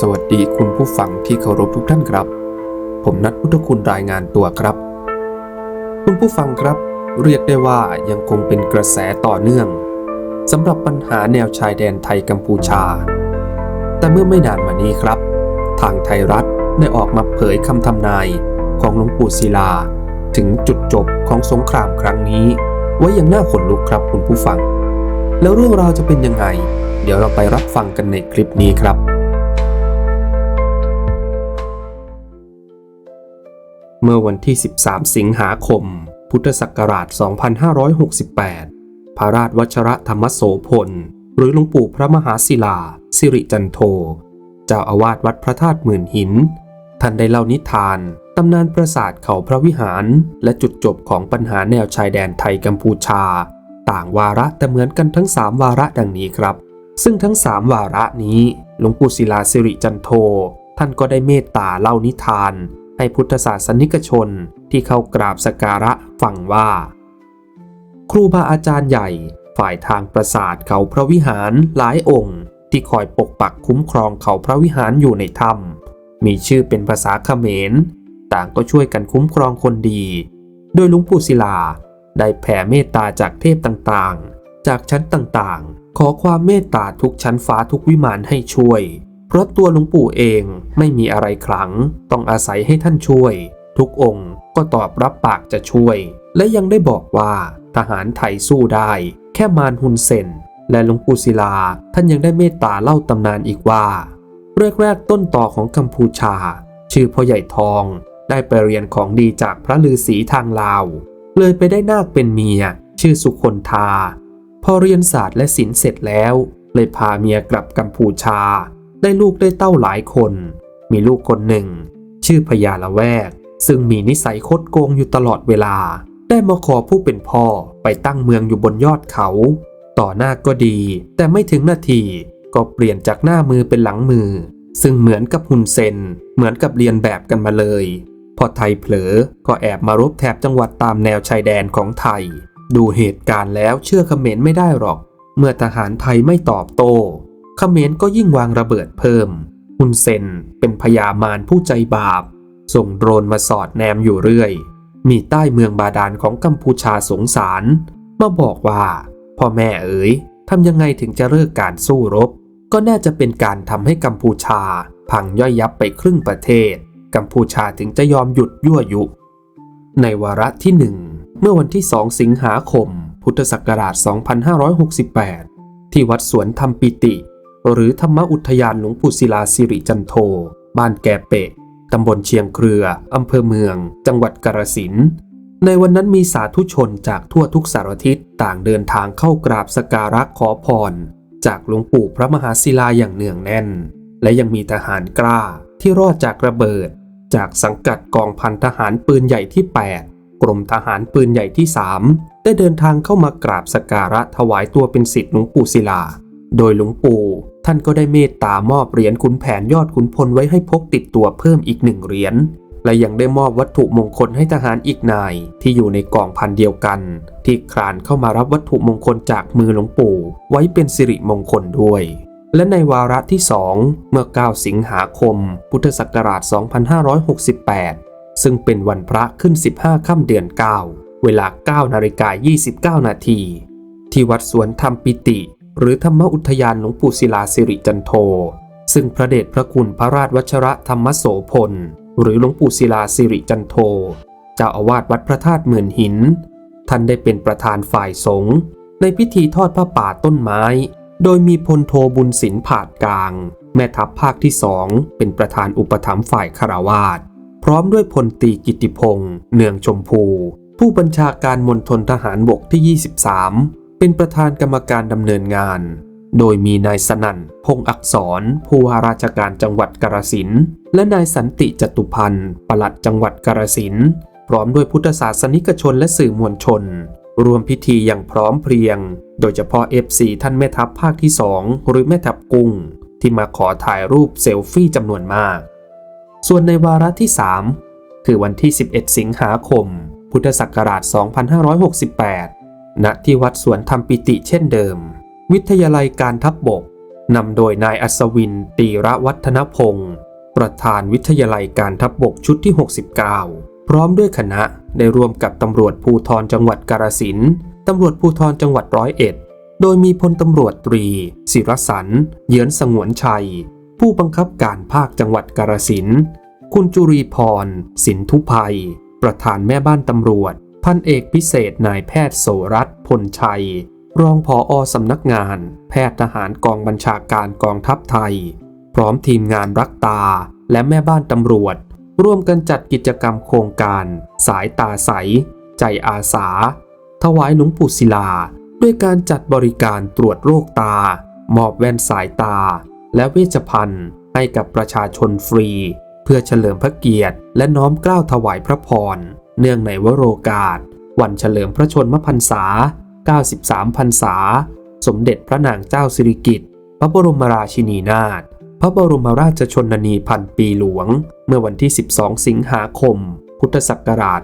สวัสดีคุณผู้ฟังที่เคารพทุกท่านครับ ผมนัทพุทธคุณรายงานตัวครับ คุณผู้ฟังครับ เรียกได้ว่ายังคงเป็นกระแสต่อเนื่องสำหรับปัญหาแนวชายแดนไทยกัมพูชา แต่เมื่อไม่นานมานี้ครับ ทางไทยรัฐได้ออกมาเผยคำทำนายของหลวงปู่ศิลา ถึงจุดจบของสงครามครั้งนี้ ไว้อย่างน่าขนลุกครับคุณผู้ฟัง แล้วเรื่องราวจะเป็นยังไง เดี๋ยวเราไปรับฟังกันในคลิปนี้ครับ เมื่อวันที่ 13 สิงหาคม พุทธศักราช 2568 พระราชวัชระธรรมโสพล หรือหลวงปู่พระมหาศิลา สิริจันโท เจ้าอาวาสวัดพระธาตุหมื่นหิน ท่านได้เล่านิทาน ตำนานปราสาทเขาพระวิหาร และจุดจบของปัญหาแนวชายแดนไทยกัมพูชา ต่างวาระแต่เหมือนกันทั้ง 3 วาระดังนี้ครับ ซึ่งทั้ง 3 วาระนี้ หลวงปู่ศิลาสิริจันโท ท่านก็ได้เมตตาเล่านิทาน ให้พุทธศาสนิกชนที่เข้ากราบสการะฟังว่า ครูบาอาจารย์ใหญ่ฝ่ายทางปราสาทเขาพระวิหารหลายองค์ที่คอยปกปักคุ้มครองเขาพระวิหารอยู่ในถ้ำมีชื่อเป็นภาษาเขมร ต่างก็ช่วยกันคุ้มครองคนดี โดยลวงปู่ศิลาได้แผ่เมตตาจากเทพต่างๆ จากชั้นต่างๆ ขอความเมตตาทุกชั้นฟ้าทุกวิมานให้ช่วย เพราะตัวหลวงปู่เองไม่มีอะไรขลัง ต้องอาศัยให้ท่านช่วย ทุกองค์ก็ตอบรับปากจะช่วย และยังได้บอกว่าทหารไทยสู้ได้ แค่มารฮุนเซนและหลวงปู่ศิลาท่านยังได้เมตตาเล่าตำนานอีกว่าแรกๆต้นต่อของกัมพูชา ชื่อพ่อใหญ่ทอง ได้ไปเรียนของดีจากพระฤาษีทางลาว เลยไปได้นาคเป็นเมีย ชื่อสุคนทา พอเรียนศาสตร์และศิลป์เสร็จแล้ว เลยพาเมียกลับกัมพูชา ได้ลูกได้เต้าหลายคน มีลูกคนหนึ่ง ชื่อพญาละแวก ซึ่งมีนิสัยคดโกงอยู่ตลอดเวลา ได้มาขอผู้เป็นพ่อไปตั้งเมืองอยู่บนยอดเขา ต่อหน้าก็ดี แต่ไม่ถึงนาทีก็เปลี่ยนจากหน้ามือเป็นหลังมือ ซึ่งเหมือนกับฮุนเซน เหมือนกับเรียนแบบกันมาเลย พอไทยเผลอก็แอบมารบแถบจังหวัดตามแนวชายแดนของไทย ดูเหตุการณ์แล้วเชื่อเขมรไม่ได้หรอก เมื่อทหารไทยไม่ตอบโต้ ขมรก็ยิ่งวางระเบิดเพิ่มฮุนเซนเป็นพญามารผู้ใจบาป ส่งโดรนมาสอดแนมอยู่เรื่อย มีใต้เมืองบาดาลของกัมพูชาสงสาร มาบอกว่าพ่อแม่เอ๋ยทำยังไงถึงจะเลิกการสู้รบ ก็น่าจะเป็นการทำให้กัมพูชา พังย่อยยับไปครึ่งประเทศ กัมพูชาถึงจะยอมหยุดยั่วยุ ในวาระที่หนึ่งเมื่อวันที่ 2 สิงหาคม พุทธศักราช 2568 ที่วัดสวนธรรมปิติ หรือธรรมอุทยานหลวงปู่ศิลาสิริจันโท บ้านแกเปะตำบลเชียงเครือ อำเภอเมือง จังหวัดกาฬสินในวันนั้นมีสาธุชนจากทั่วทุกสารทิศต่างเดินทางเข้ากราบสการะขอพร จากหลวงปู่พระมหาศิลาอย่างเนืองแน่น และยังมีทหารกล้าที่รอดจากระเบิด จากสังกัดกองพันทหารปืนใหญ่ที่ 8 กรมทหารปืนใหญ่ที่ 3 ได้เดินทางเข้ามากราบสกการะถวายตัวเป็นศิษย์หลวงปู่ศิลา โดยหลวงปู่ ท่านก็ได้เมตตามอบเหรียญขุนแผนยอดขุนพลไว้ให้พกติดตัวเพิ่มอีกหนึ่งเหรียญ และยังได้มอบวัตถุมงคลให้ทหารอีกนายที่อยู่ในกองพันเดียวกัน ที่คลานเข้ามารับวัตถุมงคลจากมือหลวงปู่ไว้เป็นสิริมงคลด้วย และในวาระที่2เมื่อ 9 สิงหาคม พุทธศักราช 2568 ซึ่งเป็นวันพระขึ้น 15 ค่ำเดือน 9 เวลา9นาฬิกา29 นาทีที่วัดสวนธรรมปิติ หรือธรรมอุทยานหลวงปู่ศิลาสิริจันโท ซึ่งพระเดชพระคุณพระราชวัชระธรรมโสพล หรือหลวงปู่ศิลาสิริจันโท เจ้าอาวาสวัดพระธาตุหมื่นหิน ท่านได้เป็นประธานฝ่ายสงฆ์ในพิธีทอดผ้าป่าต้นไม้ โดยมีพลโทบุญศิลผาดกลาง แม่ทัพภาคที่สองเป็นประธานอุปถัมภ์ฝ่ายคารวาสพร้อมด้วยพลตีกิติพงษ์เนืองชมพู ผู้บัญชาการมณฑลทหารบกที่ 23 เป็นประธานกรรมการดำเนินงาน โดยมีนายสนั่น พงษ์อักษร ผู้ว่าราชการจังหวัดกาฬสินและนายสันติจตุพันธ์ปลัดจังหวัดกาฬสินพร้อมด้วยพุทธศาสนิกชนและสื่อมวลชนรวมพิธีอย่างพร้อมเพรียง โดยเฉพาะ FC ท่านแม่ทัพภาคที่ 2 หรือแม่ทัพกุ้ง ที่มาขอถ่ายรูปเซลฟี่จำนวนมาก ส่วนในวาระที่ 3 คือวันที่ 11 สิงหาคม พุทธศักราช 2568 ณที่วัดสวนธรรมปิติเช่นเดิม วิทยาลัยการทัพบบกนำโดยนายอัศวิน ตีระวัฒนพงศ์ประธานวิทยาลัยการทัพบบกชุดที่ 69 พร้อมด้วยคณะได้ร่วมกับตำรวจภูธรจังหวัดกาฬสินตำรวจภูธรจังหวัดร้อยเอ็ด โดยมีพลตำรวจตรี ศิรสัน เยือนสงวนชัย ผู้บังคับการภาคจังหวัดกาฬสินคุณจุรีพร สินทุภัย ประธานแม่บ้านตำรวจ พันเอกพิเศษนายแพทย์โสรัตพลชัย รองผออสำนักงาน แพทย์ทหารกองบัญชาการกองทัพไทย พร้อมทีมงานรักตาและแม่บ้านตำรวจ ร่วมกันจัดกิจกรรมโครงการ สายตาใส ใจอาสา ถวายหลวงปู่ศิลา ด้วยการจัดบริการตรวจโรคตา มอบแว่นสายตา และเวชภัณฑ์ให้กับประชาชนฟรี เพื่อเฉลิมพระเกียรติและน้อมเกล้าถวายพระพร เนื่องในวโรกาส วันเฉลิมพระชนมพรรษา 93 พรรษา สมเด็จพระนางเจ้าสิริกิติ์ พระบรมราชินีนาถ พระบรมราชชนนีพันปีหลวง เมื่อวันที่ 12 สิงหาคม พุทธศักราช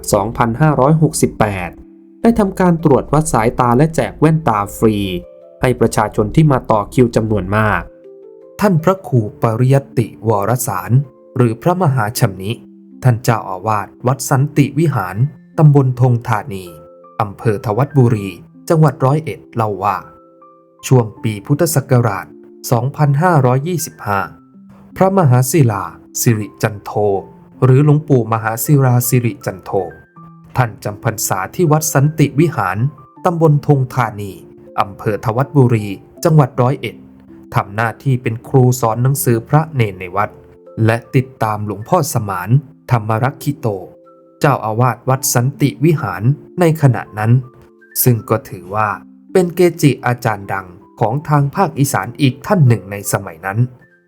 2568 ได้ทำการตรวจวัดสายตาและแจกแว่นตาฟรี ให้ประชาชนที่มาต่อคิวจำนวนมาก ท่านพระครูปริยติวรสาร หรือพระมหาชำนิ ท่านเจ้าอาวาสวัดสันติวิหาร ตำบลธงธานี อำเภอทวัดบุรี จังหวัดร้อยเอ็ดเล่าว่า ช่วงปีพุทธศักราช 2525 พระมหาศิลาสิริจันโท หรือหลวงปู่มหาศิราสิริจันโท ท่านจำพรรษาที่วัดสันติวิหาร ตำบลธงธานี อำเภอทวัดบุรี จังหวัดร้อยเอ็ดทำหน้าที่เป็นครูสอนหนังสือพระเนนในวัด และติดตามหลวงพ่อสมาน ธรรมรักขิโต เจ้าอาวาสวัดสันติวิหารในขณะนั้น ซึ่งก็ถือว่าเป็นเกจิอาจารย์ดังของทางภาคอีสานอีกท่านหนึ่งในสมัยนั้น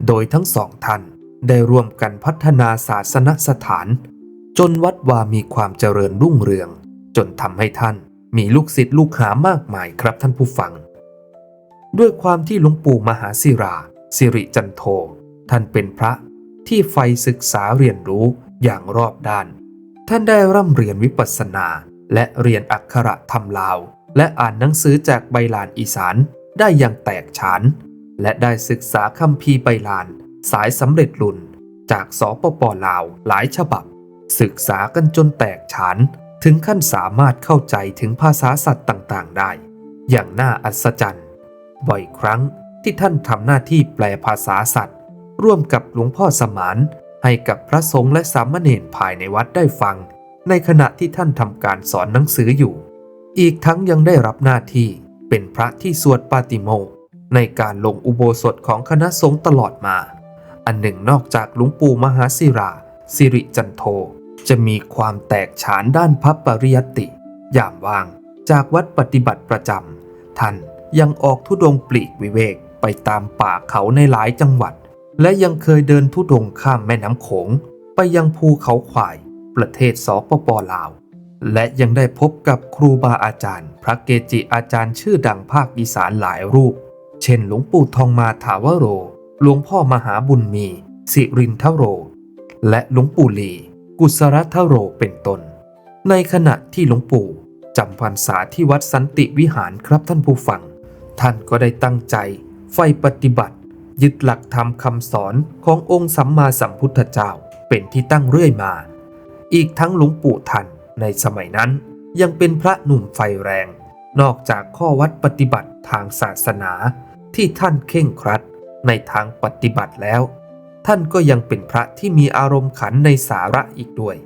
โดยทั้งสองท่านได้ร่วมกันพัฒนาศาสนสถาน จนวัดวามีความเจริญรุ่งเรือง จนทำให้ท่านมีลูกศิษย์ลูกหามากมายครับท่านผู้ฟัง ด้วยความที่หลวงปู่มหาศิรา สิริจันโท ท่านเป็นพระที่ใฝ่ศึกษาเรียนรู้ อย่างรอบด้าน ท่านได้ร่ำเรียนวิปัสสนา และเรียนอักขระธรรมลาว และอ่านหนังสือจากใบลานอีสานได้อย่างแตกฉาน และได้ศึกษาคัมภีใบลาน สายสำเร็จรุ่นจากสปปลาวหลายฉบับ ศึกษากันจนแตกฉาน ถึงขั้นสามารถเข้าใจถึงภาษาสัตว์ต่างๆ ได้ อย่างน่าอัศจรรย์บ่อยครั้งที่ท่านทำหน้าที่แปลภาษาสัตว์ ร่วมกับหลวงพ่อสมาน ให้กับพระสงฆ์และสามเณรภายในวัดได้ฟัง ในขณะที่ท่านทำการสอนหนังสืออยู่ อีกทั้งยังได้รับหน้าที่เป็นพระที่สวดปาติโมกในการลงอุโบสถของคณะสงฆ์ตลอดมา อันหนึ่งนอกจากหลวงปู่มหาศิรา สิริจันโท จะมีความแตกฉานด้านพระปริยติยามว่างจากวัดปฏิบัติประจำท่านยังออกทุดงค์ปลีกวิเวกไปตามป่าเขาในหลายจังหวัด และยังเคยเดินทุดงค์ข้ามแม่น้ำโขง ไปยังภูเขาควาย ประเทศสปปลาว และยังได้พบกับครูบาอาจารย์ พระเกจิอาจารย์ชื่อดังภาคอีสานหลายรูป เช่นหลวงปู่ทองมาถาวโร หลวงพ่อมหาบุญมี สิรินทโร และหลวงปู่ลี กุศรัทโรเป็นต้น ในขณะที่หลวงปู่จำพรรษาที่วัดสันติวิหารครับท่านผู้ฟัง ท่านก็ได้ตั้งใจไฟปฏิบัติ ยึดหลักธรรมคำสอนขององค์สัมมาสัมพุทธเจ้าเป็นที่ตั้งเรื่อยมา อีกทั้งหลวงปู่ท่านในสมัยนั้นยังเป็นพระหนุ่มไฟแรง นอกจากข้อวัดปฏิบัติทางศาสนาที่ท่านเข่งครัดในทางปฏิบัติแล้ว ท่านก็ยังเป็นพระที่มีอารมณ์ขันในสาระอีกด้วย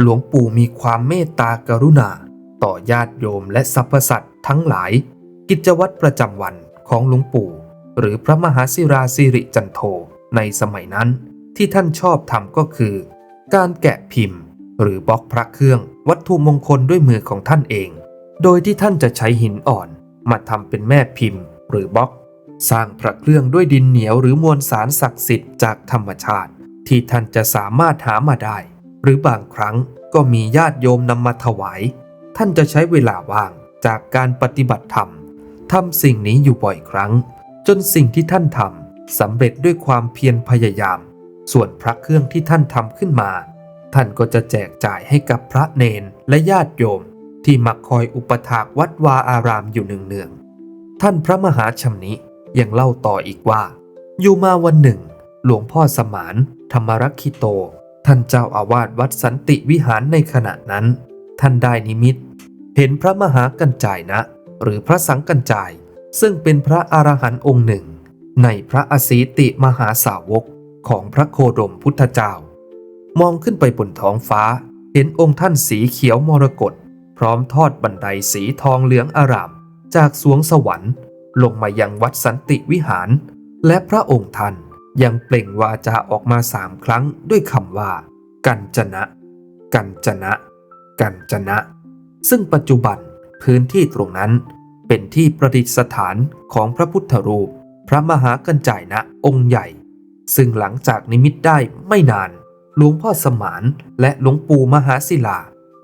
หลวงปู่มีความเมตตากรุณา ต่อญาติโยมและสรรพสัตว์ทั้งหลาย กิจวัตรประจำวันของหลวงปู่ หรือพระมหาศิราสิริจันโทในสมัยนั้น ที่ท่านชอบทำก็คือ การแกะพิมพ์ หรือบล็อกพระเครื่องวัตถุมงคลด้วยมือของท่านเอง โดยที่ท่านจะใช้หินอ่อน มาทำเป็นแม่พิมพ์ หรือบล็อก สร้างพระเครื่องด้วยดินเหนียวหรือมวลสารศักดิ์สิทธิ์จากธรรมชาติ ที่ท่านจะสามารถหามาได้ หรือบางครั้งก็มีญาติโยมนำมาถวาย ท่านจะใช้เวลาว่างจากการปฏิบัติธรรมทำสิ่งนี้อยู่บ่อยครั้ง จนสิ่งที่ท่านทำสำเร็จด้วยความเพียรพยายาม ส่วนพระเครื่องที่ท่านทำขึ้นมา ท่านก็จะแจกจ่ายให้กับพระเนนและญาติโยม ที่มาคอยอุปถากวัดวาอารามอยู่เนืองๆท่านพระมหาชำนิยังเล่าต่ออีกว่า อยู่มาวันหนึ่ง หลวงพ่อสมานธรรมรักขิโต ท่านเจ้าอาวาสวัดสันติวิหารในขณะนั้น ท่านได้นิมิต เห็นพระมหากัญจายนะ หรือพระสังกัญจาย ซึ่งเป็นพระอรหันต์องค์หนึ่ง ในพระอสีติมหาสาวกของพระโคดมพุทธเจ้า มองขึ้นไปบนท้องฟ้า เห็นองค์ท่านสีเขียวมรกตพร้อมทอดบันไดสีทองเหลืองอาราม จากสวงสวรรค์ ลงมายังวัดสันติวิหาร และพระองค์ท่านยังเปล่งวาจาออกมาสามครั้งด้วยคำว่า กัญจนะ กัญจนะ กัญจนะ ซึ่งปัจจุบันพื้นที่ตรงนั้น เป็นที่ประดิษฐานของพระพุทธรูป พระมหากัญจายนะองค์ใหญ่ ซึ่งหลังจากนิมิตได้ไม่นานหลวงพ่อสมานและหลวงปู่มหาศิลา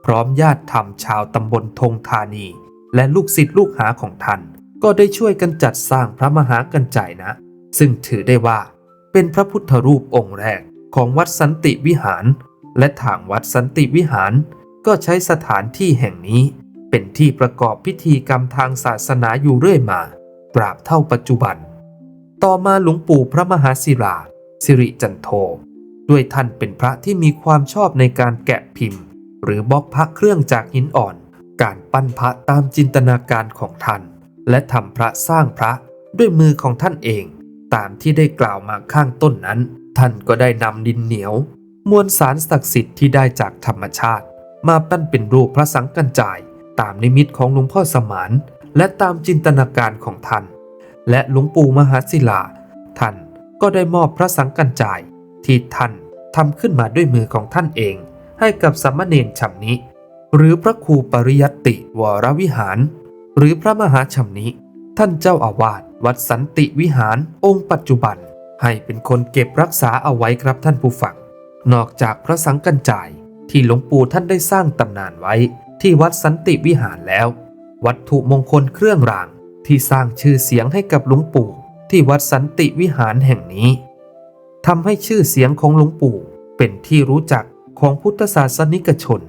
พร้อมญาติธรรมชาวตำบลธงธานี และลูกศิษย์ลูกหาของท่าน ก็ได้ช่วยกันจัดสร้างพระมหากัญจายนะ ซึ่งถือได้ว่า เป็นพระพุทธรูปองค์แรกของวัดสันติวิหาร และทางวัดสันติวิหาร ก็ใช้สถานที่แห่งนี้ เป็นที่ประกอบพิธีกรรมทางศาสนาอยู่เรื่อยมา ตราบเท่าปัจจุบัน ต่อมาหลวงปู่พระมหาศิลา สิริจันโท ด้วยท่านเป็นพระที่มีความชอบในการแกะพิมพ์ หรือบล็อกพระเครื่องจากหินอ่อน การปั้นพระตามจินตนาการของท่าน และทำพระสร้างพระด้วยมือของท่านเอง ตามที่ได้กล่าวมาข้างต้นนั้น ท่านก็ได้นำดินเหนียว มวลสารศักดิ์สิทธิ์ที่ได้จากธรรมชาติ มาปั้นเป็นรูปพระสังกัญจาย ตามนิมิตของหลวงพ่อสมาน และตามจินตนาการของท่าน และหลวงปู่มหาศิลา ท่านก็ได้มอบพระสังกัญจายที่ท่านทำขึ้นมาด้วยมือของท่านเอง ให้กับสมเณรชำนิ หรือพระครูปริยัตติวรวิหาร หรือพระมหาชำนิ ท่านเจ้าอาวาสวัดสันติวิหารองค์ปัจจุบัน ให้เป็นคนเก็บรักษาเอาไว้ครับท่านผู้ฟังนอกจากพระสังกัญจายที่หลวงปู่ท่านได้สร้างตำนานไว้ ที่วัดสันติวิหารแล้ว วัตถุมงคลเครื่องรางที่สร้างชื่อเสียงให้กับหลวงปู่ ที่วัดสันติวิหารแห่งนี้ทำให้ชื่อเสียงของหลวงปู่เป็นที่รู้จักของพุทธศาสนิกชน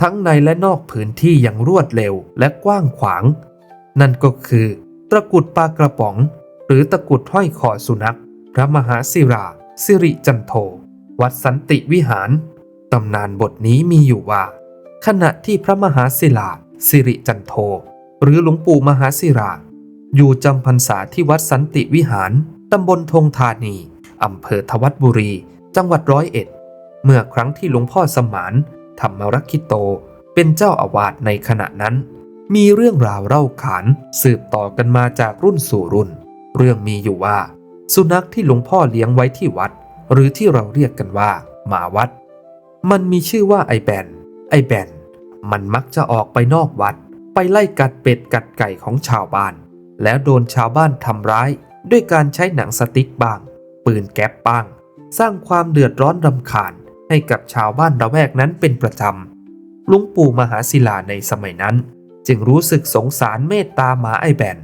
ทั้งในและนอกพื้นที่อย่างรวดเร็วและกว้างขวาง นั่นก็คือ ตะกุดปลากระป๋อง หรือตะกุดห้อยคอสุนัข พระมหาศิรา สิริจันโท วัดสันติวิหาร ตำนานบทนี้มีอยู่ว่า ขณะที่พระมหาศิลาสิริจันโท หรือหลวงปู่มหาศิราอยู่จำพรรษาที่วัดสันติวิหาร ตำบลธงธานี อำเภอทวัดบุรี จังหวัดร้อยเอ็ด เมื่อครั้งที่หลวงพ่อสมานธรรมรักขิโต เป็นเจ้าอาวาสในขณะนั้น มีเรื่องราวเล่าขานสืบต่อกันมาจากรุ่นสู่รุ่น เรื่องมีอยู่ว่า สุนัขที่หลวงพ่อเลี้ยงไว้ที่วัด หรือที่เราเรียกกันว่า หมาวัด มันมีชื่อว่าไอแบน ไอแบนมันมักจะออกไปนอกวัด ไปไล่กัดเป็ดกัดไก่ของชาวบ้าน แล้วโดนชาวบ้านทำร้าย ด้วยการใช้หนังสติ๊กบ้าง ปืนแก๊ปบ้าง สร้างความเดือดร้อนรำคาญให้กับชาวบ้านระแวกนั้นเป็นประจำลุงปู่มหาศิลาในสมัยนั้น จึงรู้สึกสงสารเมตตาหมาไอแบน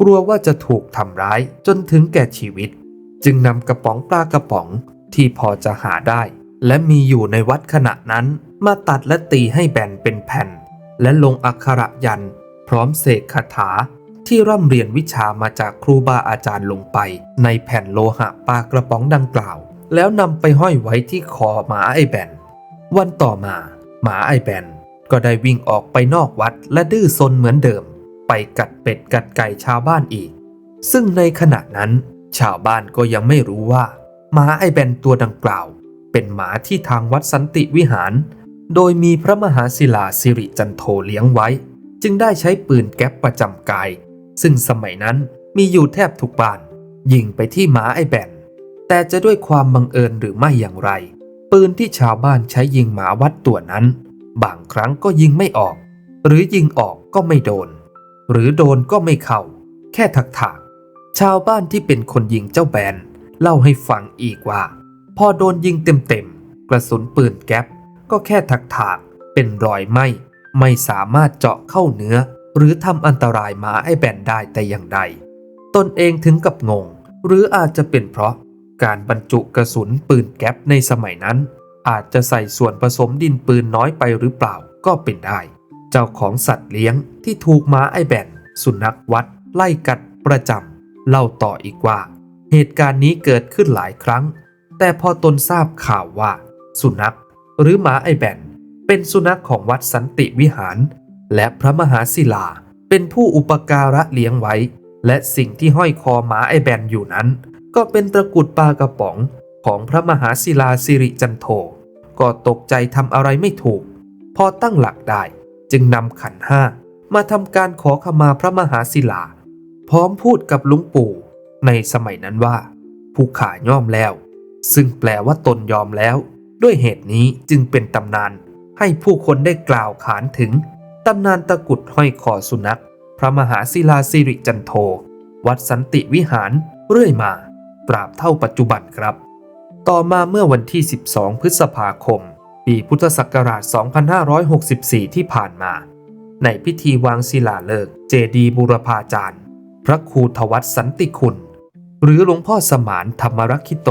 กลัวว่าจะถูกทำร้ายจนถึงแก่ชีวิต จึงนำกระป๋องปลากระป๋องที่พอจะหาได้ และมีอยู่ในวัดขณะนั้น มาตัดและตีให้แบนเป็นแผ่น และลงอักขระยัน พร้อมเสกคาถาที่ร่ำเรียนวิชามาจากครูบาอาจารย์ลงไป ในแผ่นโลหะปากระป๋องดังกล่าว แล้วนำไปห้อยไว้ที่คอหมาไอแบน วันต่อมาหมาไอแบนก็ได้วิ่งออกไปนอกวัดและดื้อซนเหมือนเดิม ไปกัดเป็ดกัดไก่ชาวบ้านอีก ซึ่งในขณะนั้น ชาวบ้านก็ยังไม่รู้ว่าหมาไอแบนตัวดังกล่าว เป็นหมาที่ทางวัดสันติวิหาร โดยมีพระมหาศิลาสิริจันโทเลี้ยงไว้ จึงได้ใช้ปืนแก๊ปประจำกาย ซึ่งสมัยนั้นมีอยู่แทบทุกบ้าน ยิงไปที่หมาไอแบนแต่จะด้วยความบังเอิญหรือไม่อย่างไร ปืนที่ชาวบ้านใช้ยิงหมาวัดตัวนั้น บางครั้งก็ยิงไม่ออก หรือยิงออกก็ไม่โดน หรือโดนก็ไม่เข้า แค่ถักถากๆชาวบ้านที่เป็นคนยิงเจ้าแบนเล่าให้ฟังอีกว่า พอโดนยิงเต็มๆ กระสุนปืนแก๊ปก็แค่ถักถากเป็นรอยไหมไม่สามารถเจาะเข้าเนื้อ หรือทำอันตรายหมาไอ้แบนได้แต่อย่างใด ตนเองถึงกับงง หรืออาจจะเป็นเพราะการบรรจุกระสุนปืนแก๊ปในสมัยนั้น อาจจะใส่ส่วนผสมดินปืนน้อยไปหรือเปล่าก็เป็นได้ เจ้าของสัตว์เลี้ยงที่ถูกหมาไอแบนสุนัขวัด ไล่กัดประจำเล่าต่ออีกว่า เหตุการณ์นี้เกิดขึ้นหลายครั้ง แต่พอตนทราบข่าวว่า สุนัขหรือหมาไอแบนเป็นสุนัขของวัดสันติวิหาร และพระมหาศิลาเป็นผู้อุปการะเลี้ยงไว้ และสิ่งที่ห้อยคอหมาไอแบนอยู่นั้น ก็เป็นตะกุดปลากระป๋องของพระมหาศิลาสิริจันโทก็ตกใจทำอะไรไม่ถูก พอตั้งหลักได้จึงนำขันห้ามาทำการขอขมาพระมหาศิลา พร้อมพูดกับลุงปู่ในสมัยนั้นว่า ผู้ขาย่อมแล้ว ซึ่งแปลว่าตนยอมแล้ว ด้วยเหตุนี้จึงเป็นตำนาน ให้ผู้คนได้กล่าวขานถึงตำนานตะกุดห้อยคอสุนัข พระมหาศิลาสิริจันโท วัดสันติวิหารเรื่อยมาตราบเท่าปัจจุบันครับ ต่อมาเมื่อวันที่ 12 พฤษภาคม ปีพุทธศักราช 2564 ที่ผ่านมา ในพิธีวางศิลาฤกษ์เจดีย์บูรพาจารย์ พระครูทวัตสันติคุณ หรือหลวงพ่อสมานธรรมรักขิโต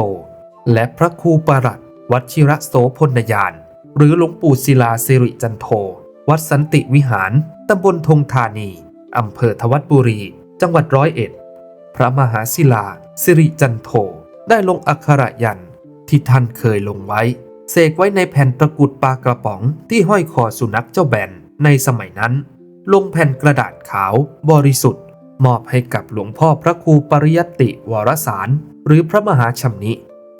และพระครูปรัตวัชิระโสพลยาน หรือหลวงปู่ศิลาสิริจันโท วัดสันติวิหาร ตำบลธงธานี อำเภอทวัดบุรี จังหวัดร้อยเอ็ด พระมหาศิลาสิริจันโท ได้ลงอักขระยันที่ท่านเคยลงไว้ เสกไว้ในแผ่นตะกุดปลากระป๋องที่ห้อยคอสุนัขเจ้าแบนในสมัยนั้น ลงแผ่นกระดาษขาวบริสุทธิ์ มอบให้กับหลวงพ่อพระครูปริยัตติวรสาร หรือพระมหาชำนิ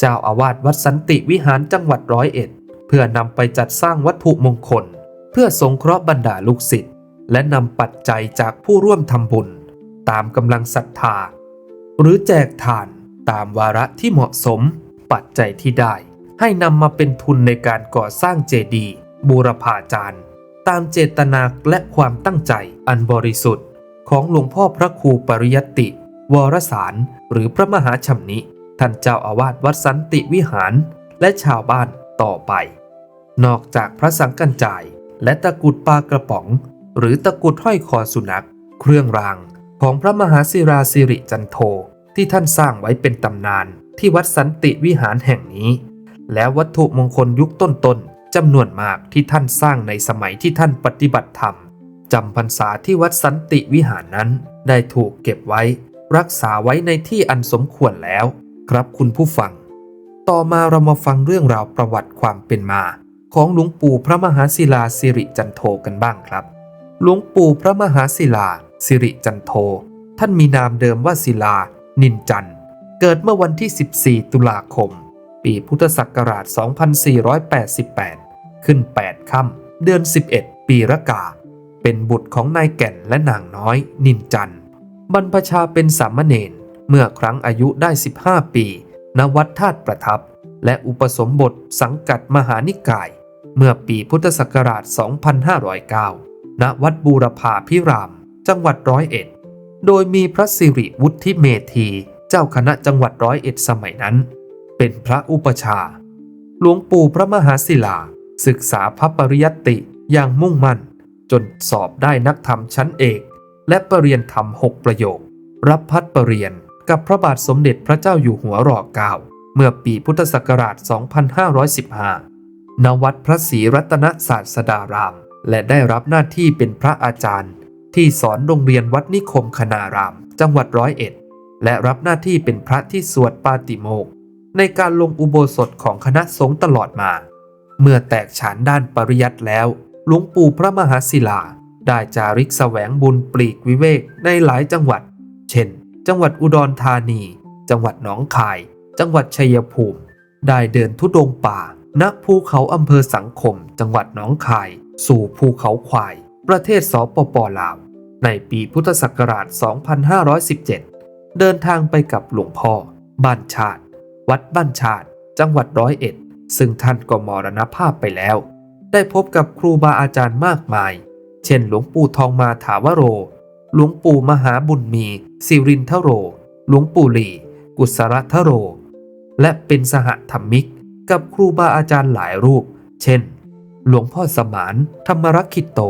เจ้าอาวาสวัดสันติวิหารจังหวัดร้อยเอ็ด เพื่อนำไปจัดสร้างวัตถุมงคล เพื่อสงเคราะห์บรรดาลูกศิษย์และนำปัจจัยจากผู้ร่วมทำบุญ ตามกำลังศรัทธา หรือแจกทานตามวาระที่เหมาะสม ปัจจัยที่ได้ ให้นำมาเป็นทุนในการก่อสร้างเจดีย์บูรพาจารย์ ตามเจตนาและความตั้งใจอันบริสุทธิ์ ของหลวงพ่อพระครูปริยตติวรสารหรือพระมหาชำนิ ท่านเจ้าอาวาสวัดสันติวิหารและชาวบ้านต่อไป นอกจากพระสังกัญจาย และตะกุดปลากระป๋อง หรือตะกุดห้อยคอสุนัข เครื่องรางของพระมหาศิราสิริจันโทที่ท่านสร้างไว้เป็นตำนานที่วัดสันติวิหารแห่งนี้ และวัตถุมงคลยุคต้นๆจำนวนมากที่ท่านสร้างในสมัยที่ท่านปฏิบัติธรรมจำพรรษาที่วัดสันติวิหารนั้น ได้ถูกเก็บไว้ รักษาไว้ในที่อันสมควรแล้ว ครับคุณผู้ฟัง ต่อมาเรามาฟังเรื่องราวประวัติความเป็นมา ของหลวงปู่พระมหาศิลาสิริจันโทกันบ้างครับ หลวงปู่พระมหาศิลาสิริจันโท ท่านมีนามเดิมว่าศิลา นินจัน เกิดเมื่อวันที่ 14 ตุลาคม ปีพุทธศักราช 2488 ขึ้น 8 ค่ำเดือน 11 ปีระกา เป็นบุตรของนายแก่นและนางน้อย นินจัน บรรพชาเป็นสามเณร เมื่อครั้งอายุได้ 15 ปีณวัดธาตุประทับ และอุปสมบทสังกัดมหานิกาย เมื่อปีพุทธศักราช 2509 ณ วัดบูรพาพิราม จังหวัดร้อยเอ็ด โดยมีพระสิริวุฒิเมธี เจ้าคณะจังหวัดร้อยเอ็ดสมัยนั้น เป็นพระอุปชา หลวงปู่พระมหาศิลา ศึกษาพระปริยัติอย่างมุ่งมั่น จนสอบได้นักธรรมชั้นเอก และปรริญญาธรรมหกประโยค รับพัดปรริญญา กับพระบาทสมเด็จพระเจ้าอยู่หัวรอเก้าเมื่อปีพุทธศักราช 2515 ณ วัดพระศรีรัตนศาสดาราม และได้รับหน้าที่เป็นพระอาจารย์ ที่สอนโรงเรียนวัดนิคมคณาราม จังหวัดร้อยเอ็ด และรับหน้าที่เป็นพระที่สวดปาติโมกข์ในการลงอุโบสถของคณะสงฆ์ตลอดมา เมื่อแตกฉานด้านปริยัติแล้ว หลวงปู่พระมหาศิลา ได้จาริกแสวงบุญปลีกวิเวกในหลายจังหวัด เช่น จังหวัดอุดรธานี จังหวัดหนองคาย จังหวัดชัยภูมิ ได้เดินทุดงป่า ณภูเขาอำเภอสังคม จังหวัดหนองคาย สู่ภูเขาควาย ประเทศสปปลาว ในปีพุทธศักราช 2517 เดินทางไปกับหลวงพ่อ บ้านชาติ วัดบ้านชาติ จังหวัดร้อยเอ็ด ซึ่งท่านก็มรณภาพไปแล้ว ได้พบกับครูบาอาจารย์มากมาย เช่นหลวงปู่ทองมาถาวโร หลวงปู่มหาบุญมีสิรินทโร หลวงปู่หลี กุศรทโร และเป็นสหธรรมิก กับครูบาอาจารย์หลายรูป เช่น หลวงพ่อสมาน ธรรมรักขิโต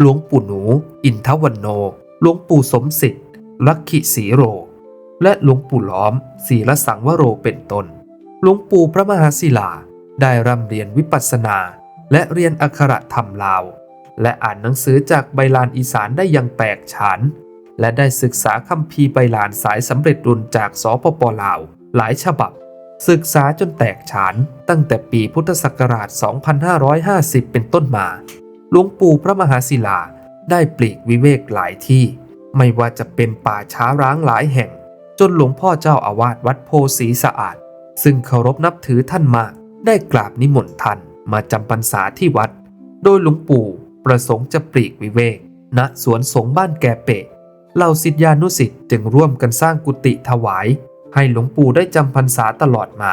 หลวงปู่หนู อินทวันโน หลวงปู่สมศิษย์ลักขิสีโร และหลวงปู่ล้อมศีลสังวโรเป็นต้น หลวงปู่พระมหาศิลาได้ร่ำเรียนวิปัสสนา และเรียนอักขระธรรมลาว และอ่านหนังสือจากใบลานอีสานได้อย่างแตกฉาน และได้ศึกษาคัมภีร์ใบลานสายสำเร็จรุนจากสปปลาว หลายฉบับ ศึกษาจนแตกฉาน ตั้งแต่ปีพุทธศักราช 2550 เป็นต้นมา หลวงปู่พระมหาศิลาได้ปลีกวิเวกหลายที่ ไม่ว่าจะเป็นป่าช้าร้างหลายแห่ง จนหลวงพ่อเจ้าอาวาสวัดโพสีสะอาด ซึ่งเคารพนับถือท่านมาก ได้กราบนิมนต์ท่านมาจำพรรษาที่วัด โดยหลวงปู่ ประสงค์จะปลีกวิเวกณสวนสงฆ์บ้านแกเปะเหล่าศิษยานุศิษย์จึงร่วมกันสร้างกุฏิถวาย ให้หลวงปู่ได้จำพรรษาตลอดมา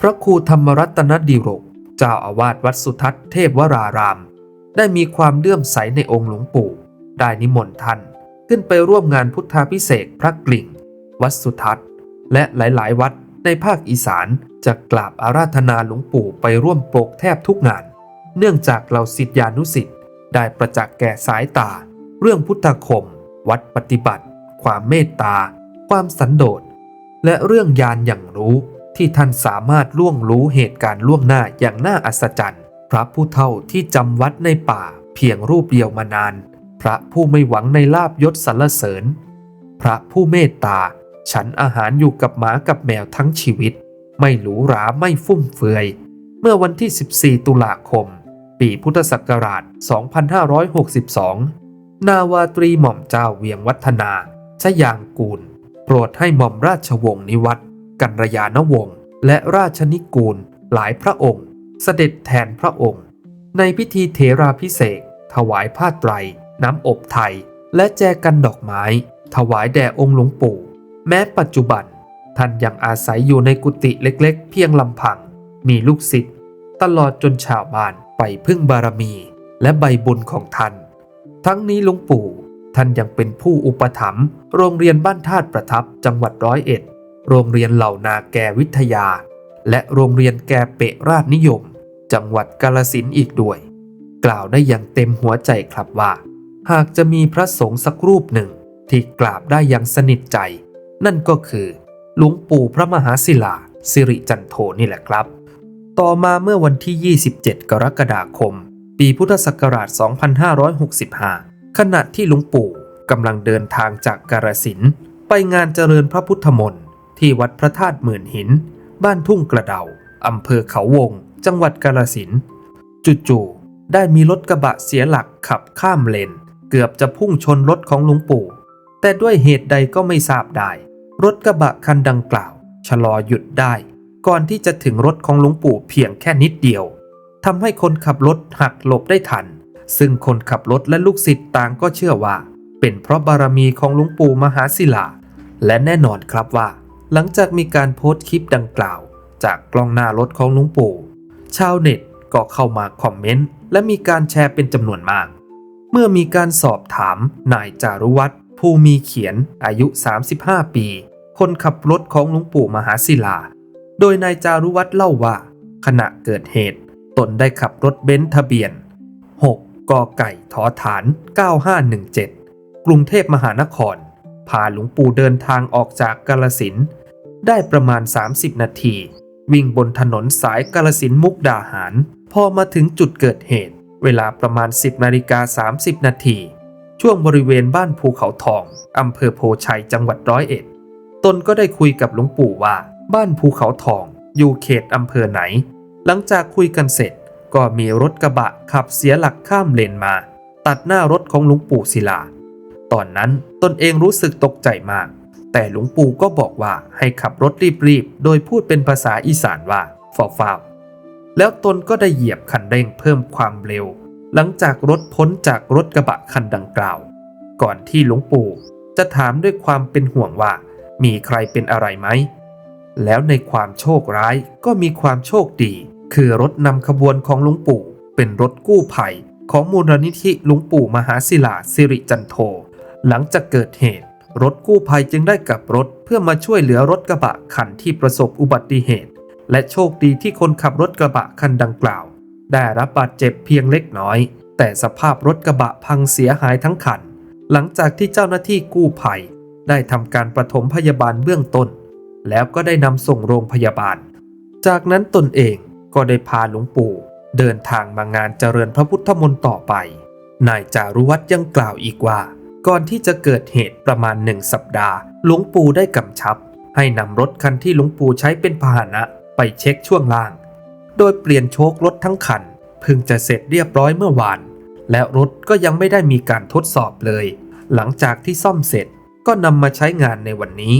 พระครูธรรมรัตนดิโรกเจ้าอาวาสวัดสุทัศน์เทพวราราม ได้มีความเลื่อมใสในองค์หลวงปู่ ได้นิมนต์ท่าน ขึ้นไปร่วมงานพุทธาพิเศษพระกลิ่ง วัดสุทัศน์ และหลายๆ วัดในภาคอีสานจะกราบอาราธนาหลวงปู่ไปร่วมโปรกแทบทุกงาน เนื่องจากเราศิษยานุศิษย์ ได้ประจักษ์แก่สายตา เรื่องพุทธคม วัดปฏิบัติ ความเมตตา ความสันโดษ และเรื่องยานอย่างรู้ที่ท่านสามารถล่วงรู้เหตุการณ์ล่วงหน้าอย่างน่าอัศจรรย์ พระผู้เฒ่าที่จำวัดในป่า เพียงรูปเดียวมานาน พระผู้ไม่หวังในลาบยศสรรเสริญ พระผู้เมตตา ฉันอาหารอยู่กับหมากับแมวทั้งชีวิต ไม่หรูหราไม่ฟุ่มเฟือย เมื่อวันที่ 14 ตุลาคม ปีพุทธศักราช 2562 นาวาตรีหม่อมเจ้าเวียงวัฒนา ชยางกูล โปรดให้หม่อมราชวงศ์นิวัตกัญยานวงศ์และราชนิกูลหลายพระองค์ เสด็จแทนพระองค์ ในพิธีเถราพิเศษถวายผ้าไตร น้ำอบไทย และแจกันดอกไม้ ถวายแด่องค์หลวงปู่ แม้ปัจจุบัน ท่านยังอาศัยอยู่ในกุฏิเล็กๆ เพียงลำพัง มีลูกศิษย์ตลอดจนชาวบ้าน ไปพึ่งบารมีและใบบุญของท่าน ทั้งนี้หลวงปู่ท่านยังเป็นผู้อุปถัมภ์โรงเรียนบ้านธาตุประทับจังหวัดร้อยเอ็ด โรงเรียนเหล่านาแกวิทยา และโรงเรียนแกเปะราชนิยม จังหวัดกาลสินอีกด้วย กล่าวได้อย่างเต็มหัวใจครับว่า หากจะมีพระสงฆ์สักรูปหนึ่งที่กราบได้อย่างสนิทใจ นั่นก็คือหลวงปู่พระมหาศิลาสิริจันโทนี่แหละครับ ต่อมาเมื่อวันที่ 27 กรกฎาคม ปีพุทธศักราช 2565 ขณะที่หลวงปู่กำลังเดินทางจากกาฬสินธุ์ไปงานเจริญพระพุทธมนต์ที่วัดพระธาตุหมื่นหิน บ้านทุ่งกระเดาอำเภอเขาวง จังหวัดกาฬสินธุ์จู่ๆได้มีรถกระบะเสียหลักขับข้ามเลน เกือบจะพุ่งชนรถของหลวงปู่ แต่ด้วยเหตุใดก็ไม่ทราบได้ รถกระบะคันดังกล่าว ชะลอหยุดได้ ก่อนที่จะถึงรถของหลวงปู่เพียงแค่นิดเดียวทำให้คนขับรถหักหลบได้ทัน ซึ่งคนขับรถและลูกศิษย์ต่างก็เชื่อว่า เป็นเพราะบารมีของหลวงปู่มหาศิลา และแน่นอนครับว่า หลังจากมีการโพสต์คลิปดังกล่าว จากกล้องหน้ารถของหลวงปู่ ชาวเน็ตก็เข้ามาคอมเมนต์ และมีการแชร์เป็นจำนวนมาก เมื่อมีการสอบถามนายจารุวัฒน์ภูมีเขียนอายุ 35 ปี คนขับรถของหลวงปู่มหาศิลา โดยนายจารุวัฒน์เล่าว่า ขณะเกิดเหตุ ตนได้ขับรถเบนซ์ทะเบียน 6กไก่ทอฐาน 9517 กรุงเทพมหานคร พาหลวงปู่เดินทางออกจากกาลสิน ได้ประมาณ 30 นาที วิ่งบนถนนสายกาลสินมุกดาหาร พอมาถึงจุดเกิดเหตุ เวลาประมาณ 10นาฬิกา30 นาที ช่วงบริเวณบ้านภูเขาทอง อำเภอโพชัยจังหวัดร้อยเอ็ด ตนก็ได้คุยกับหลวงปู่ว่า บ้านภูเขาทอง อยู่เขตอำเภอไหน หลังจากคุยกันเสร็จ ก็มีรถกระบะขับเสียหลักข้ามเลนมา ตัดหน้ารถของหลวงปู่ศิลา ตอนนั้นตนเองรู้สึกตกใจมาก แต่หลวงปู่ก็บอกว่าให้ขับรถรีบๆ โดยพูดเป็นภาษาอีสานว่าฟอฟาแล้วตนก็ได้เหยียบคันเร่งเพิ่มความเร็ว หลังจากรถพ้นจากรถกระบะคันดังกล่าว ก่อนที่หลวงปู่จะถามด้วยความเป็นห่วงว่า มีใครเป็นอะไรไหม แล้วในความโชคร้ายก็มีความโชคดี คือรถนำขบวนของหลวงปู่ เป็นรถกู้ภัย ของมูลนิธิหลวงปู่มหาศิลาสิริจันโท หลังจากเกิดเหตุ รถกู้ภัยจึงได้กลับรถเพื่อมาช่วยเหลือรถกระบะคันที่ประสบอุบัติเหตุ และโชคดีที่คนขับรถกระบะคันดังกล่าว ได้รับบาดเจ็บเพียงเล็กน้อย แต่สภาพรถกระบะพังเสียหายทั้งคัน หลังจากที่เจ้าหน้าที่กู้ภัย ได้ทำการประถมพยาบาลเบื้องต้น แล้วก็ได้นำส่งโรงพยาบาล จากนั้นตนเองก็ได้พาหลวงปู่ เดินทางมางานเจริญพระพุทธมนต์ต่อไป นายจารุวัฒน์ยังกล่าวอีกว่ากก่อนที่จะเกิดเหตุประมาณหนึ่งสัปดาห์หลวงปู่ได้กำชับ ให้นำรถคันที่หลวงปู่ใช้เป็นพาหนะไปเช็คช่วงล่าง โดยเปลี่ยนโชครถทั้งคันเพิ่งจะเสร็จเรียบร้อยเมื่อวาน และรถก็ยังไม่ได้มีการทดสอบเลย หลังจากที่ซ่อมเสร็จก็นำมาใช้งานในวันนี้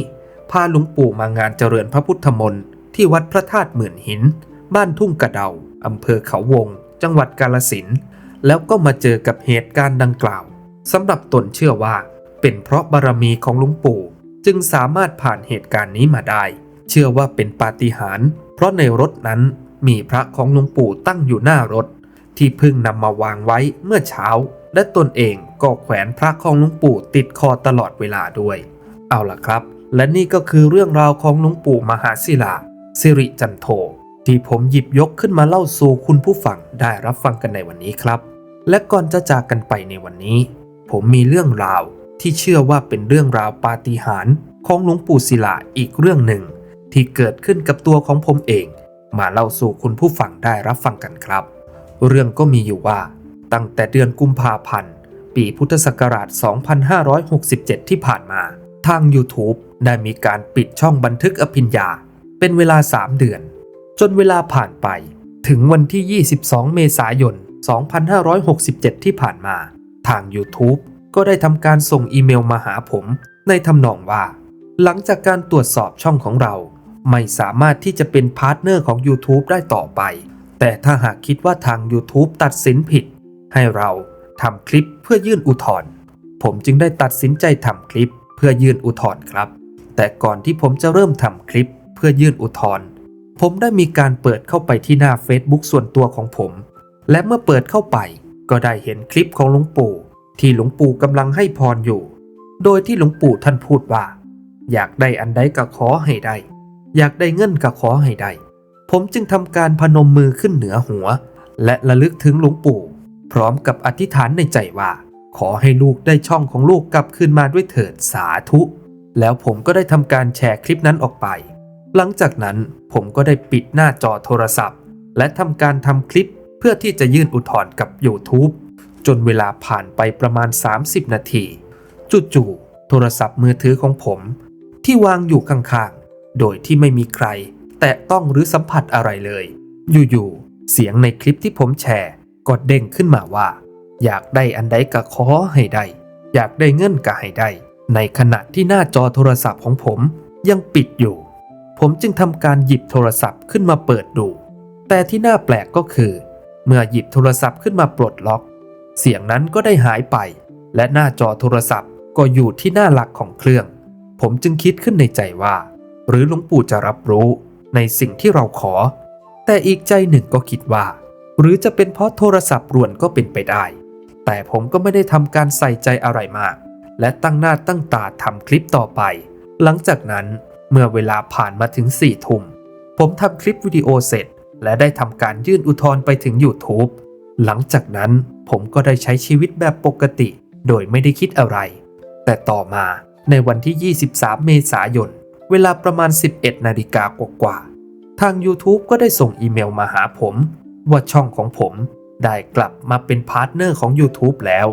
พาหลวงปู่มางานเจริญพระพุทธมนต์ที่วัดพระธาตุหมื่นหิน บ้านทุ่งกระเดาอำเภอเขาวง จังหวัดกาลสินแล้วก็มาเจอกับเหตุการณ์ดังกล่าวสำหรับตนเชื่อว่าเป็นเพราะบารมีของหลวงปู่จึงสามารถผ่านเหตุการณ์นี้มาได้ เชื่อว่าเป็นปาฏิหาริย์เพราะในรถนั้นมีพระของหลวงปู่ตั้งอยู่หน้ารถ ที่เพิ่งนำมาวางไว้เมื่อเช้า และตนเองก็แขวนพระของหลวงปู่ติดคอตลอดเวลาด้วย เอาล่ะครับ และนี่ก็คือเรื่องราวของหลวงปู่มหาศิลา สิริจันโท ที่ผมหยิบยกขึ้นมาเล่าสู่คุณผู้ฟังได้รับฟังกันในวันนี้ครับ และก่อนจะจากกันไปในวันนี้ ผมมีเรื่องราวที่เชื่อว่าเป็นเรื่องราวปาฏิหาริย์ของหลวงปู่ศิลาอีกเรื่องหนึ่ง ที่เกิดขึ้นกับตัวของผมเอง มาเล่าสู่คุณผู้ฟังได้รับฟังกันครับ เรื่องก็มีอยู่ว่า ตั้งแต่เดือนกุมภาพันธ์ ปีพุทธศักราช 2567 ที่ผ่านมา ทาง YouTube ได้มีการปิดช่องบันทึกอภิญญา เป็นเวลา 3 เดือน จนเวลาผ่านไปถึงวันที่ 22 เมษายน 2567 ที่ผ่านมา ทาง YouTube ก็ได้ทำการส่งอีเมลมาหาผม ในทำนองว่า หลังจากการตรวจสอบช่องของเรา ไม่สามารถที่จะเป็นพาร์ทเนอร์ของ YouTube ได้ต่อไป แต่ถ้าหากคิดว่าทาง YouTube ตัดสินผิด ให้เราทำคลิปเพื่อยื่นอุทธรณ์ผมจึงได้ตัดสินใจทำคลิปเพื่อยื่นอุทธรณ์ครับ แต่ก่อนที่ผมจะเริ่มทำคลิปเพื่อยื่นอุทธรณ์ผมได้มีการเปิดเข้าไปที่หน้า Facebook ส่วนตัวของผม และเมื่อเปิดเข้าไป ก็ได้เห็นคลิปของหลวงปู่ ที่หลวงปู่กำลังให้พรอยู่ โดยที่หลวงปู่ท่านพูดว่า อยากได้อันใดก็ขอให้ได้ อยากได้เงินก็ขอให้ได้ ผมจึงทำการพนมมือขึ้นเหนือหัว และระลึกถึงหลวงปู่ พร้อมกับอธิษฐานในใจว่า ขอให้ลูกได้ช่องของลูกกลับคืนมาด้วยเถิดสาธุ แล้วผมก็ได้ทำการแชร์คลิปนั้นออกไป หลังจากนั้นผมก็ได้ปิดหน้าจอโทรศัพท์ และทำการทำคลิปเพื่อที่จะยื่นอุทธรณ์กับ YouTube จนเวลาผ่านไปประมาณ 30 นาทีจู่ๆโทรศัพท์มือถือของผม ที่วางอยู่ข้างๆ โดยที่ไม่มีใคร แตะต้องหรือสัมผัสอะไรเลย อยู่ๆ เสียงในคลิปที่ผมแชร์ก็เด้งขึ้นมาว่า อยากได้อันใดก็ขอให้ได้ อยากได้เงินก็ให้ได้ ในขณะที่หน้าจอโทรศัพท์ของผมยังปิดอยู่ ผมจึงทำการหยิบโทรศัพท์ขึ้นมาเปิดดู แต่ที่น่าแปลกก็คือ เมื่อหยิบโทรศัพท์ขึ้นมาปลดล็อก เสียงนั้นก็ได้หายไป และหน้าจอโทรศัพท์ก็อยู่ที่หน้าหลักของเครื่อง ผมจึงคิดขึ้นในใจว่า หรือหลวงปู่จะรับรู้ในสิ่งที่เราขอ แต่อีกใจหนึ่งก็คิดว่า หรือจะเป็นเพราะโทรศัพท์รวนก็เป็นไปได้ แต่ผมก็ไม่ได้ทำการใส่ใจอะไรมาก และตั้งหน้าตั้งตาทำคลิปต่อไป หลังจากนั้นเมื่อเวลาผ่านมาถึง4ี่ทุ่ม ผมทำคลิปวิดีโอเสร็จ และได้ทำการยื่นอุทธรณ์ไปถึง YouTube หลังจากนั้นผมก็ได้ใช้ชีวิตแบบปกติ โดยไม่ได้คิดอะไร แต่ต่อมาในวันที่ 23 เมษายน เวลาประมาณ 11 นาฬิกากว่าๆทาง YouTube ก็ได้ส่งอีเมลมาหาผม ว่าช่องของผมได้กลับมาเป็นพาร์ทเนอร์ของ YouTube แล้ว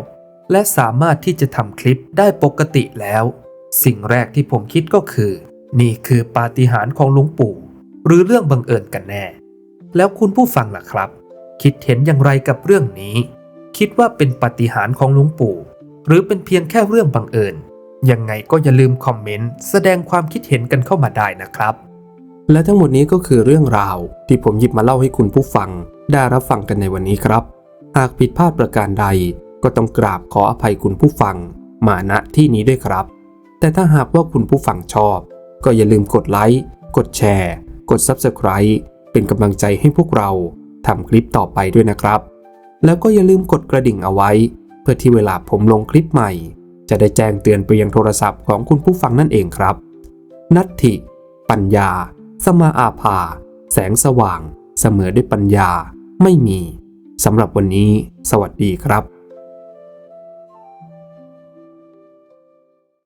และสามารถที่จะทำคลิปได้ปกติแล้ว สิ่งแรกที่ผมคิดก็คือ นี่คือปาฏิหาริย์ของหลวงปู่ หรือเรื่องบังเอิญกันแน่ แล้วคุณผู้ฟังล่ะครับ คิดเห็นอย่างไรกับเรื่องนี้ คิดว่าเป็นปาฏิหาริย์ของหลวงปู่ หรือเป็นเพียงแค่เรื่องบังเอิญยังไงก็อย่าลืมคอมเมนต์แสดงความคิดเห็นกันเข้ามาได้นะครับ และทั้งหมดนี้ก็คือเรื่องราว ที่ผมหยิบมาเล่าให้คุณผู้ฟัง ได้รับฟังกันในวันนี้ครับ หากผิดพลาดประการใด ก็ต้องกราบขออภัยคุณผู้ฟังมาณที่นี้ด้วยครับ แต่ถ้าหากว่าคุณผู้ฟังชอบ ก็อย่าลืมกดไลค์ กดแชร์ กด Subscribe เป็นกำลังใจให้พวกเราทำคลิปต่อไปด้วยนะครับ แล้วก็อย่าลืมกดกระดิ่งเอาไว้ เพื่อที่เวลาผมลงคลิปใหม่ จะได้แจ้งเตือนไปยังโทรศัพท์ของคุณผู้ฟังนั่นเองครับ นัตถิ ปัญญา สมาอาภา แสงสว่าง เสมอด้วยปัญญา ไม่มีสำหรับวันนี้ สวัสดีครับ